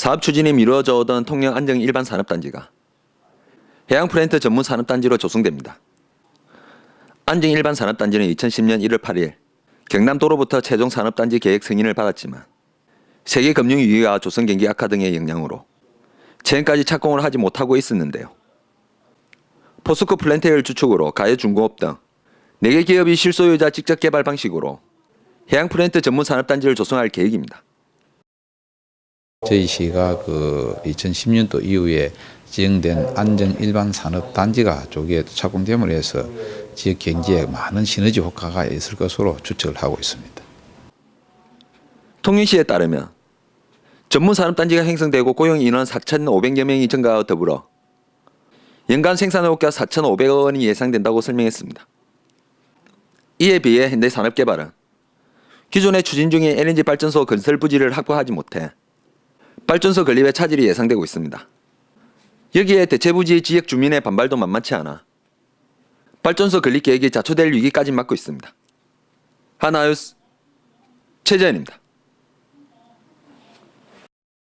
사업 추진이 미루어져 오던 통영 안정 일반 산업단지가 해양 플랜트 전문 산업단지로 조성됩니다. 안정 일반 산업단지는 2010년 1월 8일 경남도로부터 최종 산업단지 계획 승인을 받았지만 세계 금융 위기와 조선 경기 악화 등의 영향으로 지금까지 착공을 하지 못하고 있었는데요. 포스코 플랜테를 주축으로 가해 중공업 등 4개 기업이 실소유자 직접 개발 방식으로 해양 플랜트 전문 산업단지를 조성할 계획입니다. 저희 시가 그 2010년도 이후에 지정된 안정 일반 산업 단지가 조기에 착공됨으로 해서 지역 경제에 많은 시너지 효과가 있을 것으로 추측을 하고 있습니다. 통일시에 따르면 전문 산업 단지가 형성되고 고용 인원 4,500여 명이 증가와 더불어 연간 생산효과 4,500억 원이 예상된다고 설명했습니다. 이에 비해 현대 산업 개발은 기존에 추진 중인 LNG 발전소 건설 부지를 확보하지 못해 발전소 건립에 차질이 예상되고 있습니다. 여기에 대체 부지 지역 주민의 반발도 만만치 않아 발전소 건립 계획이 자초될 위기까지 맞고 있습니다. 하나유스 최재현입니다.